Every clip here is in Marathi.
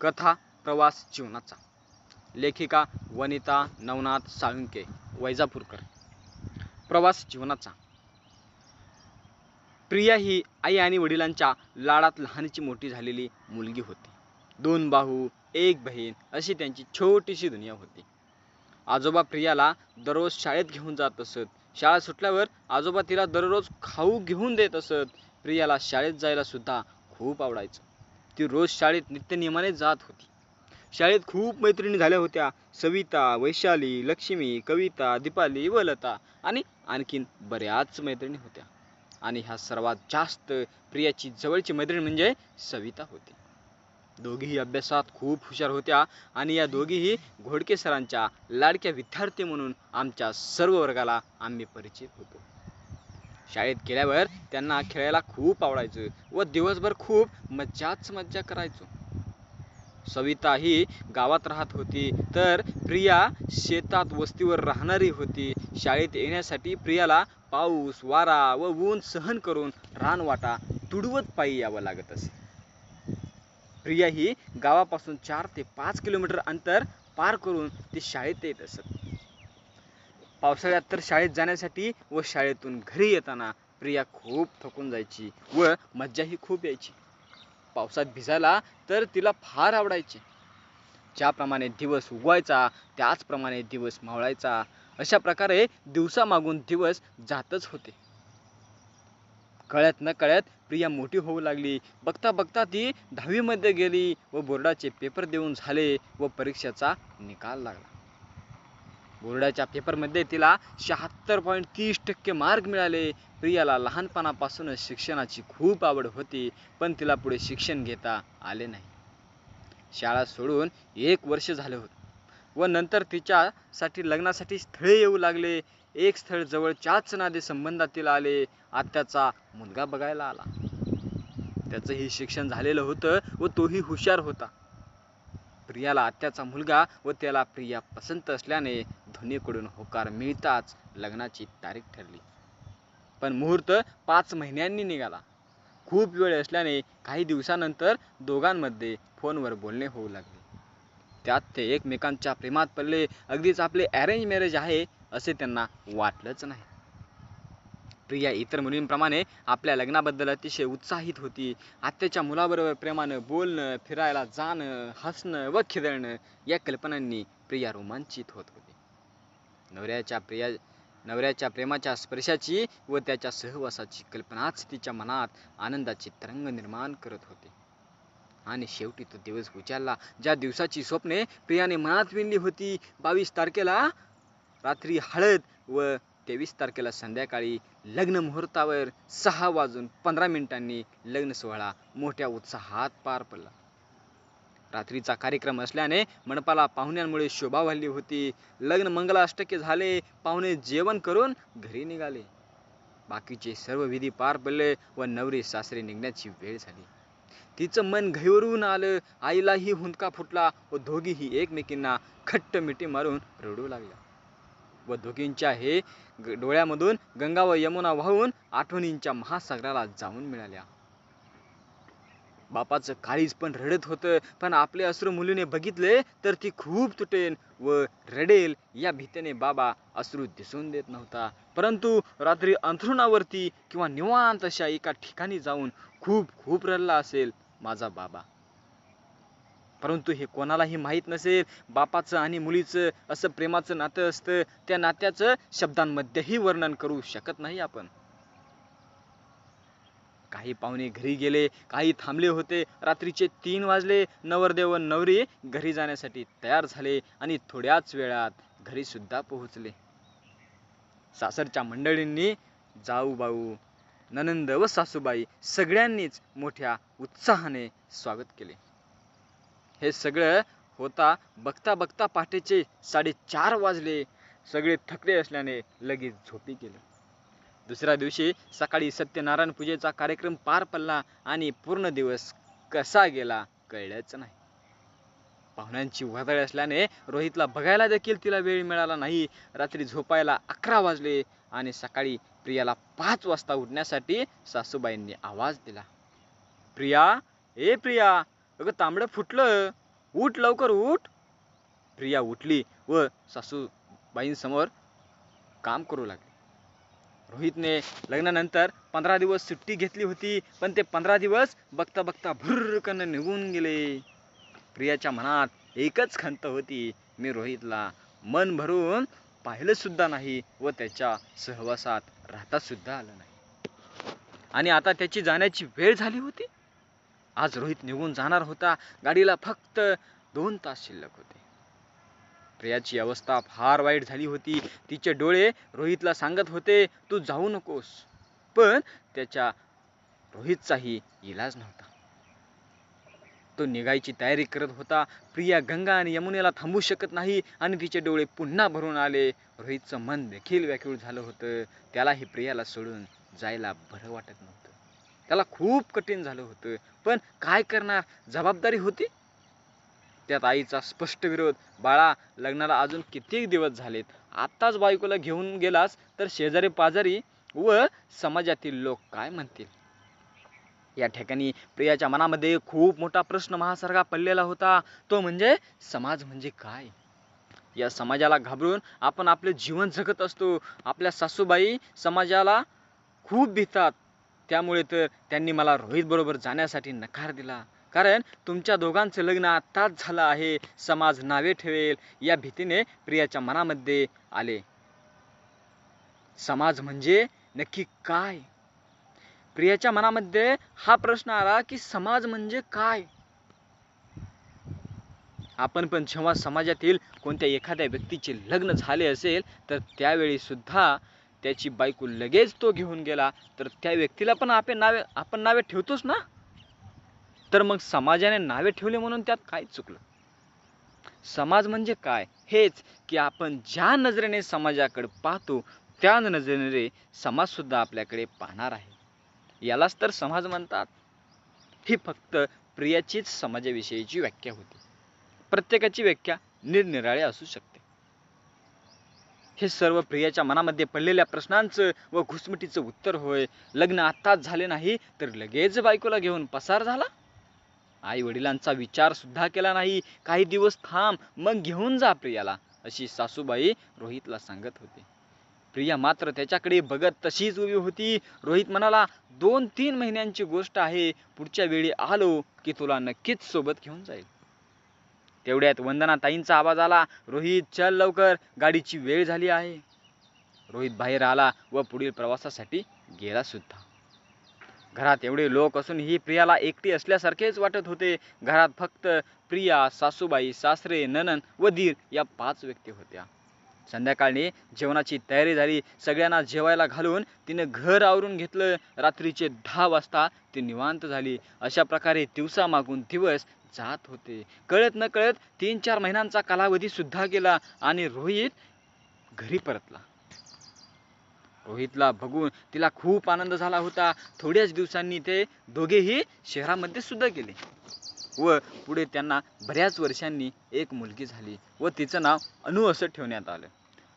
कथा प्रवास जीवनाचा. लेखिका वनिता नवनाथ साळुंके वैजापूरकर. प्रवास जीवनाचा. प्रिया ही आई आणि वडिलांच्या लाडात लहानची मोठी झालेली मुलगी होती. दोन भाऊ एक बहीण अशी त्यांची छोटीशी दुनिया होती. आजोबा प्रियाला दररोज शाळेत घेऊन जात असत. शाळा सुटल्यावर आजोबा तिला दररोज खाऊ घेऊन देत असत. प्रियाला शाळेत जायला सुद्धा खूप आवडायचं. ती रोज शाळेत नित्यनियमाने जात होती. शाळेत खूप मैत्रिणी झाल्या होत्या. सविता वैशाली लक्ष्मी कविता दीपाली व लता आणि आणखीन बऱ्याच मैत्रिणी होत्या. आणि ह्या सर्वात जास्त प्रियाची जवळची मैत्रीण म्हणजे सविता होती. दोघीही अभ्यासात खूप हुशार होत्या आणि या दोघीही घोडके सरांच्या लाडक्या विद्यार्थी म्हणून आमच्या सर्व वर्गाला आम्ही परिचित होतो. शाळेत गेल्यावर त्यांना खेळायला खूप आवडायचं व दिवसभर खूप मज्जाच मज्जा करायचो. सविता ही गावात राहत होती तर प्रिया शेतात वस्तीवर राहणारी होती. शाळेत येण्यासाठी प्रियाला पाऊस वारा व ऊन सहन करून रानवाटा तुडवत पायी यावं लागत असे. प्रिया ही गावापासून चार ते पाच किलोमीटर अंतर पार करून ती शाळेत येत असत. पावसाळ्यात तर शाळेत जाण्यासाठी व शाळेतून घरी येताना प्रिया खूप थकून जायची व मज्जाही खूप यायची. पावसात भिजायला तर तिला फार आवडायचे. ज्याप्रमाणे दिवस उगवायचा त्याचप्रमाणे दिवस मावळायचा अशा प्रकारे दिवसामागून दिवस जातच होते. कळत न कळत प्रिया मोठी होऊ लागली. बघता बघता ती दहावीमध्ये गेली व बोर्डाचे पेपर देऊन झाले व परीक्षेचा निकाल लागला. बोर्डाच्या पेपरमध्ये तिला शहात्तर पॉईंट तीस टक्के मार्क मिळाले. प्रियाला लहानपणापासूनच शिक्षणाची खूप आवड होती पण तिला पुढे शिक्षण घेता आले नाही. शाळा सोडून एक वर्ष झाले होते. व नंतर तिच्यासाठी लग्नासाठी स्थळे येऊ लागले. एक स्थळ जवळच्याच नाते संबंधातील आले. आत्याचा मुलगा बघायला आला. त्याचंही शिक्षण झालेलं होतं व तोही हुशार होता. प्रियाला आत्याचा मुलगा व त्याला प्रिया पसंत असल्याने धोनीकडून होकार मिळताच लग्नाची तारीख ठरली. पण मुहूर्त पाच महिन्यांनी निघाला. खूप वेळ असल्याने काही दिवसानंतर दोघांमध्ये फोनवर बोलणे होऊ लागले. त्यात ते एकमेकांच्या प्रेमात पडले. अगदीच आपले अरेंज मॅरेज आहे असे त्यांना वाटलंच नाही. प्रिया इतर मुलींप्रमाणे आपल्या लग्नाबद्दल अतिशय उत्साहित होती. आत्याच्या मुलाबरोबर प्रेमानं बोलणं फिरायला जाणं हसणं व खिदळणं या कल्पनांनी प्रिया रोमांचित होत होती. नवऱ्याच्या प्रिया नवऱ्याच्या प्रेमाच्या स्पर्शाची व त्याच्या सहवासाची कल्पनाच तिच्या मनात आनंदाची तरंग निर्माण करत होती. आणि शेवटी तो दिवस उचारला ज्या दिवसाची स्वप्ने प्रियाने मनात विणली होती बावीस तारखेला रात्री हळद व तेवीस तारखेला संध्याकाळी लग्न मुहूर्तावर सहा वाजून पंधरा मिनिटांनी लग्न सोहळा मोठ्या उत्साहात पार पडला. रात्रीचा कार्यक्रम असल्याने मंडपाला पाहुण्यांमुळे शोभा वाढली होती. लग्न मंगलाष्टके झाले पाहुणे जेवण करून घरी निघाले. बाकीचे सर्व विधी पार पडले व नवरी सासरे निघण्याची वेळ झाली. तिचं मन घैवरून आलं. आईलाही हुंदका फुटला व दोघीही एकमेकींना खट्ट मिठी मारून रडू लागल्या. व दोघींच्या हे डोळ्यामधून गंगा व यमुना वाहून आठवणींच्या महासागराला जाऊन मिळाल्या. बापाचं काळीज पण रडत होतं पण आपले अश्रू मुलीने बघितले तर ती खूप तुटेन व रडेल या भीतीने बाबा अश्रू दिसून देत नव्हता. परंतु रात्री अंथरुणावरती किंवा निवांत अशा एका ठिकाणी जाऊन खूप खूप रडला असेल माझा बाबा. परंतु हे कोणालाही माहीत नसेल बापाचं आणि मुलीचं असं प्रेमाचं नातं असतं त्या नात्याचं शब्दांमध्येही वर्णन करू शकत नाही आपण. काही पाहुणे घरी गेले काही थांबले होते. रात्रीचे तीन वाजले. नवरदेव नवरी घरी जाण्यासाठी तयार झाले आणि थोड्याच वेळात घरी सुद्धा पोहोचले. सासरच्या मंडळींनी जाऊ बाऊ ननंद व सासूबाई सगळ्यांनीच मोठ्या उत्साहाने स्वागत केले. हे सगळं होता बघता बघता पहाटेचे साडेचार वाजले. सगळे थकले असल्याने लगेच झोपी गेले. दुसऱ्या दिवशी सकाळी सत्यनारायण पूजेचा कार्यक्रम पार पडला आणि पूर्ण दिवस कसा गेला कळलंच नाही. पाहुण्यांची वादळ असल्याने रोहितला बघायला देखील तिला वेळ मिळाला नाही. रात्री झोपायला अकरा वाजले आणि सकाळी प्रियाला पाच वाजता उठण्यासाठी सासूबाईंनी आवाज दिला. प्रिया ए प्रिया अगं तांबडं फुटलं. उठ लवकर उठ. प्रिया उठली व सासूबाईंसमोर काम करू लागली. रोहितने लग्नानंतर पंधरा दिवस सुट्टी घेतली होती पण ते पंधरा दिवस बघता बघता भुर्रकन निघून गेले. प्रियाच्या मनात एकच खंत होती मी रोहितला मन भरून पाहिलं सुद्धा नाही व त्याच्या सहवासात राहता सुद्धा आलं नाही. आणि आता त्याची जाण्याची वेळ झाली होती? आज रोहित निघून जाणार होता. गाडीला फक्त दोन तास शिल्लक होते. प्रियाची अवस्था फार वाईट झाली होती. तिचे डोळे रोहितला सांगत होते तू जाऊ नकोस. पण त्याच्या रोहितचाही इलाज नव्हता. तो निघायची तयारी करत होता. प्रिया गंगा आणि यमुनेला थांबू शकत नाही आणि तिचे डोळे पुन्हा भरून आले. रोहितचं मन देखील व्याकुळ झालं होतं. त्यालाही प्रियाला सोडून जायला बरं वाटत नव्हतं. त्याला खूप कठीण झालं होतं. पण काय करणार? जबाबदारी होती? त्यात आईचा स्पष्ट विरोध. बाळा लग्नाला अजून किती दिवस झालेत? आत्ताच बायकोला घेऊन गेलास तर शेजारी पाजारी व समाजातील लोक काय म्हणतील? या ठिकाणी प्रियाच्या मनामध्ये खूप मोठा प्रश्न महासारखा पडलेला होता. तो म्हणजे समाज म्हणजे काय? या समाजाला घाबरून आपण आपले जीवन जगत असतो. आपल्या सासूबाई समाजाला खूप भीतात. त्यामुळे तर त्यांनी मला रोहित बरोबर जाण्यासाठी नकार दिला. कारण तुमच्या दोघांचं लग्न आत्ताच झालं आहे. समाज नावे ठेवेल. या भीतीने प्रियाच्या मनामध्ये आले. समाज म्हणजे नक्की काय? प्रियाच्या मनामध्ये हा प्रश्न आला की समाज म्हणजे काय? आपण पण जेव्हा समाजातील कोणत्या एखाद्या व्यक्तीचे लग्न झाले असेल तर त्यावेळी सुद्धा त्याची बायको लगेच तो घेऊन गेला तर त्या व्यक्तीला पण आपण नावे आपण नावे ठेवतोच ना? तर मग समाजाने नावे ठेवले म्हणून त्यात काय चुकलं? समाज म्हणजे काय? हेच की आपण ज्या नजरेने समाजाकडे पाहतो त्या नजरेने समाज सुद्धा आपल्याकडे पाहणार आहे. यालाच तर समाज म्हणतात. ही फक्त प्रियाचीच समाजाविषयीची व्याख्या होती. प्रत्येकाची व्याख्या निरनिराळी असू शकते. हे सर्व प्रियाच्या मनामध्ये पडलेल्या प्रश्नांचं व घुसमटीचं उत्तर होय. लग्न आत्ताच झाले नाही तर लगेच बायकोला घेऊन पसार झाला. आई वडिलांचा विचार सुद्धा केला नाही. काही दिवस थांब मग घेऊन जा प्रियाला अशी सासूबाई रोहितला सांगत होती. प्रिया मात्र त्याच्याकडे बघत तशीच उभी होती. रोहित म्हणाला दोन तीन महिन्यांची गोष्ट आहे. पुढच्या वेळी आलो की तुला नक्कीच सोबत घेऊन जाईल. तेवढ्यात वंदनाताईंचा आवाज आला रोहित चल लवकर गाडीची वेळ झाली आहे. रोहित बाहेर आला व पुढील प्रवासासाठी गेला सुद्धा. घरात एवढे लोक असूनही प्रियाला एकटी असल्यासारखेच वाटत होते. घरात फक्त प्रिया सासूबाई सासरे ननन व दीर या पाच व्यक्ती होत्या. संध्याकाळी जेवणाची तयारी झाली. सगळ्यांना जेवायला घालून तिने घर आवरून घेतलं. रात्रीचे दहा वाजता ती निवांत झाली. अशा प्रकारे दिवसा मागून दिवस जात होते. कळत न कळत तीन चार महिन्यांचा कालावधी सुद्धा गेला आणि रोहित घरी परतला. रोहितला बघून तिला खूप आनंद झाला होता. थोड्याच दिवसांनी ते दोघेही शहरामध्ये सुद्धा गेले व पुढे त्यांना बऱ्याच वर्षांनी एक मुलगी झाली व तिचं नाव अनु असं ठेवण्यात आलं.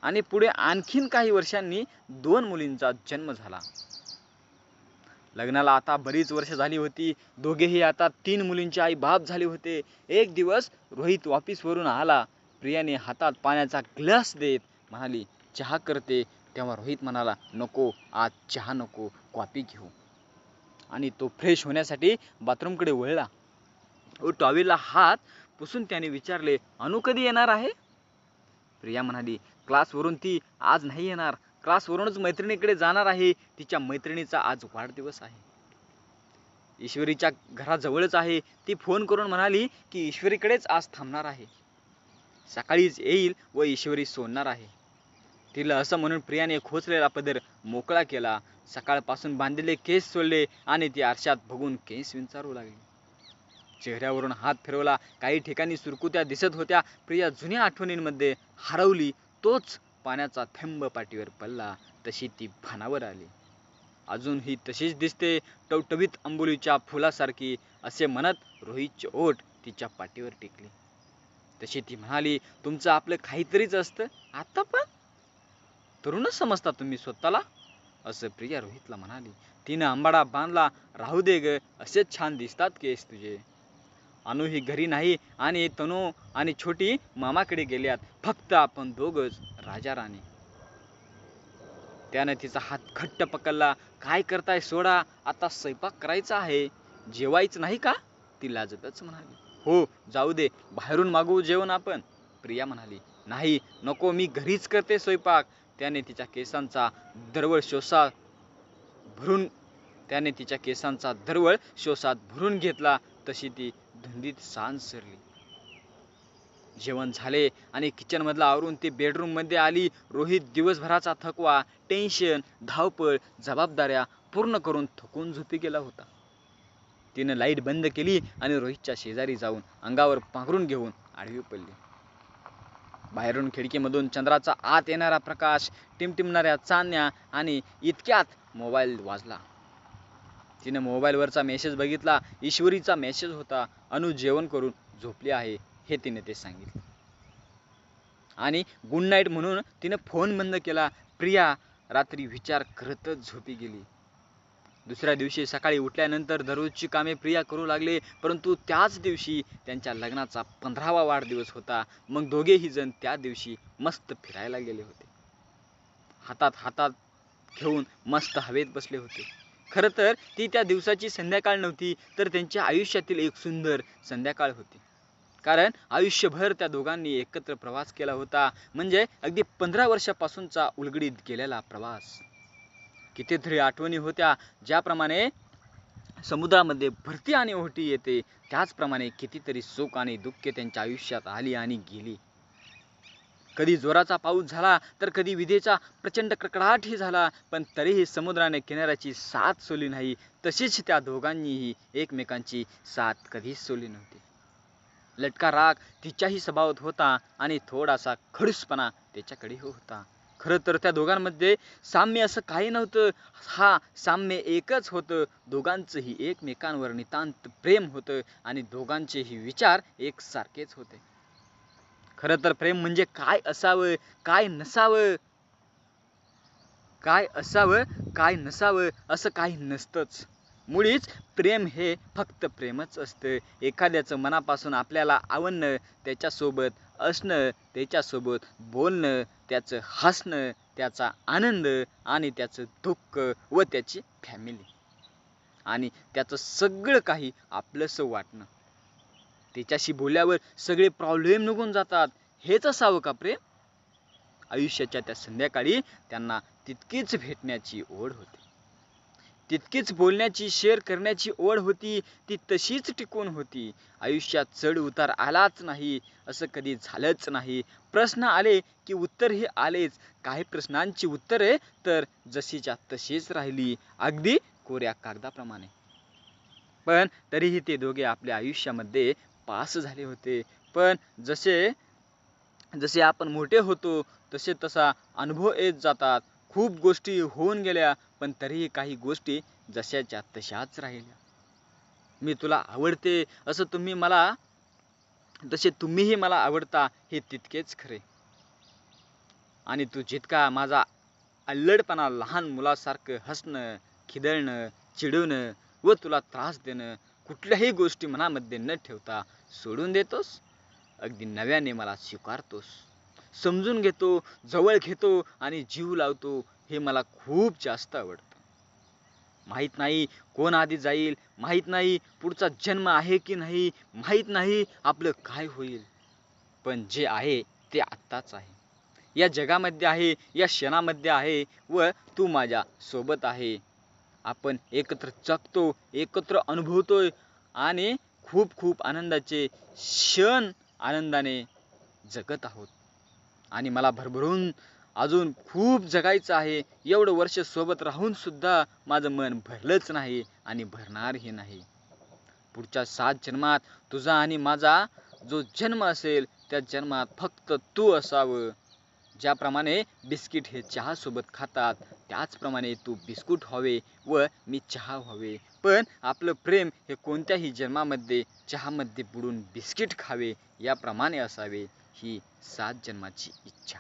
आणि पुढे आणखीन काही वर्षांनी दोन मुलींचा जन्म झाला. लग्नाला आता बरीच वर्ष झाली होती. दोघेही आता तीन मुलींचे आई बाप झाले होते. एक दिवस रोहित ऑफिसवरून आला. प्रियाने हातात पाण्याचा ग्लास देत म्हणाली चहा करते. तेव्हा रोहित म्हणाला नको आज चहा नको कॉफी घेऊ. आणि तो फ्रेश होण्यासाठी बाथरूमकडे वळला. व टॉवेलला हात पुसून त्याने विचारले अनु कधी येणार आहे? प्रिया म्हणाली क्लासवरून ती आज नाही येणार. क्लासवरूनच मैत्रिणीकडे जाणार आहे. तिच्या मैत्रिणीचा आज वाढदिवस आहे. ईश्वरीच्या घराजवळच आहे. ती फोन करून म्हणाली की ईश्वरीकडेच आज थांबणार आहे. सकाळीच येईल व ईश्वरी सोडणार आहे. तिला असं म्हणून प्रियाने खोचलेला पदर मोकळा केला. सकाळपासून बांधलेले केस सोडले आणि ती आरशात बघून केस विंचारू लागली. चेहऱ्यावरून हात फिरवला. काही ठिकाणी सुरकुत्या दिसत होत्या. प्रिया जुन्या आठवणींमध्ये हरवली. तोच पाण्याचा थेंब पाठीवर पडला तशी ती भानावर आली. अजूनही तशीच दिसते टवटवीत अंबोलीच्या फुलासारखी असे म्हणत रोहितचे ओठ तिच्या पाठीवर टेकली. तशी ती म्हणाली तुमचं आपलं काहीतरीच असतं आता पण? तरुणच समजता तुम्ही स्वतःला? असं प्रिया रोहितला म्हणाली. तिनं आंबाडा बांधला राहू दे ग असेच छान दिसतात केस तुझे. अनु ही घरी नाही आणि तनू आणि छोटी मामाकडे गेल्यात. फक्त आपण दोघच राजा राणी. त्यानं तिचा हात घट्ट पकडला. काय करताय सोडा आता स्वयंपाक करायचा आहे. जेवायचं नाही का? ती लाजतच म्हणाली. हो जाऊ दे बाहेरून मागवू जेवण आपण. प्रिया म्हणाली. नाही नको मी घरीच करते स्वयंपाक. त्याने तिच्या केसांचा दरवळ शोषा भरून त्याने तिच्या केसांचा दरवळ शोषात भरून घेतला. तशी ती धुंदीत सांज सरली. जेवण झाले आणि किचन मधला आवरून ती बेडरूममध्ये आली. रोहित दिवसभराचा थकवा टेन्शन धावपळ जबाबदाऱ्या पूर्ण करून थकून झोपी गेला होता. तिनं लाइट बंद केली आणि रोहितच्या शेजारी जाऊन अंगावर पांघरून घेऊन आडवी पडली. बाहेरून खिडकीमधून चंद्राचा आत येणारा प्रकाश टिमटिमणाऱ्या चांदण्या आणि इतक्यात मोबाईल वाजला. तिने मोबाईलवरचा मेसेज बघितला. ईश्वरीचा मेसेज होता. अनु जेवण करून झोपली आहे हे तिने ते सांगितले. आणि गुड नाईट म्हणून तिने फोन बंद केला. प्रिया रात्री विचार करतच झोपी गेली. दुसऱ्या दिवशी सकाळी उठल्यानंतर दररोजची कामे प्रिया करू लागले परंतु त्याच दिवशी त्यांच्या लग्नाचा पंधरावा वाढदिवस होता. मग दोघेही जण त्या दिवशी मस्त फिरायला गेले होते. हातात हातात घेऊन मस्त हवेत बसले होते. खरं तर ती त्या दिवसाची संध्याकाळ नव्हती तर त्यांच्या आयुष्यातील एक सुंदर संध्याकाळ होती. कारण आयुष्यभर त्या दोघांनी एकत्र प्रवास केला होता. म्हणजे अगदी पंधरा वर्षापासूनचा उलगडीत गेलेला प्रवास. कितीतरी आठवणी होत्या ज्याप्रमाणे समुद्रामध्ये भरती आणि ओहटी येते त्याचप्रमाणे कितीतरी सुख आणि दुःख त्यांच्या आयुष्यात आली आणि गेली. कधी जोराचा पाऊस झाला तर कधी विजेचा प्रचंड कडकडाटही झाला पण तरीही समुद्राने किनाऱ्याची साथ सोली नाही. तशीच त्या दोघांनीही एकमेकांची साथ कधीच सोली नव्हती. लटका राग तिच्याही स्वभावात होता आणि थोडासा खडूसपणा त्याच्याकडे होता. खरं तर त्या दोघांमध्ये साम्य असं काही नव्हतं. हा साम्य एकच होतं. दोघांचंही एकमेकांवर नितांत प्रेम होतं आणि दोघांचेही विचार एकसारखेच होते. खरं तर प्रेम म्हणजे काय असावं? काय नसावं? काय असावं? काय नसावं? असं काही नसतंच. मुळीच प्रेम हे फक्त प्रेमच असतं. एखाद्याचं मनापासून आपल्याला आवडणं त्याच्यासोबत असणं त्याच्यासोबत बोलणं त्याचं हसणं त्याचा आनंद आणि त्याचं दुःख व त्याची फॅमिली आणि त्याचं सगळं काही आपलंसं वाटणं. त्याच्याशी बोलल्यावर सगळे प्रॉब्लेम निघून जातात. हेच असावं का प्रेम? आयुष्याच्या त्या संध्याकाळी त्यांना तितकीच भेटण्याची ओढ होती. तितकीच बोलण्याची शेअर करण्याची ओढ होती. ती तशीच टिकून होती. आयुष्यात चढ उतार आलाच नाही. असं कधी झालंच नाही. प्रश्न आले की उत्तर हे आलेच. काही प्रश्नांची उत्तरे तर जशीच्या तशीच राहिली. अगदी कोऱ्या कागदाप्रमाणे. पण तरीही ते दोघे आपल्या आयुष्यामध्ये पास झाले होते. पण जसे जसे आपण मोठे होतो तसे तसा अनुभव येत जातात. खूप गोष्टी होऊन गेल्या पण तरीही काही गोष्टी जशाच्या तशाच राहिल्या. मी तुला आवडते असं तुम्ही मला तसे तुम्हीही मला आवडता हे तितकेच खरे. आणि तू जितका माझा अल्लडपणा लहान मुलासारखं हसणं खिदळणं चिडवणं व तुला त्रास देणं कुठल्याही गोष्टी मनामध्ये न ठेवता सोडून देतोस. अगदी नव्याने मला स्वीकारतोस. समजून घेतो जवळ घेतो आणि जीव लावतो हे मला खूप जास्त आवडतं. माहीत नाही कोण आधी जाईल माहीत नाही पुढचा जन्म आहे की नाही माहीत नाही आपलं काय होईल. पण जे आहे ते आत्ताच आहे. या जगामध्ये आहे या क्षणामध्ये आहे व तू माझ्या सोबत आहे. आपण एकत्र जगतो एकत्र अनुभवतोय आणि खूप खूप आनंदाचे क्षण आनंदाने जगत आहोत. आणि मला भरभरून अजून खूप जगायचं आहे एवढं वर्ष सोबत राहून सुद्धा माझं मन भरलंच नाही आणि भरणारही नाही. पुढच्या सात जन्मात तुझा आणि माझा जो जन्म असेल त्या जन्मात फक्त तू असावं. ज्याप्रमाणे बिस्किट हे चहा सोबत खातात त्याचप्रमाणे तू बिस्कुट व्हावे व मी चहा व्हावे पण आपलं प्रेम हे कोणत्याही जन्मामध्ये चहामध्ये बुडून बिस्किट खावे याप्रमाणे असावे ही सात जन्माची इच्छा.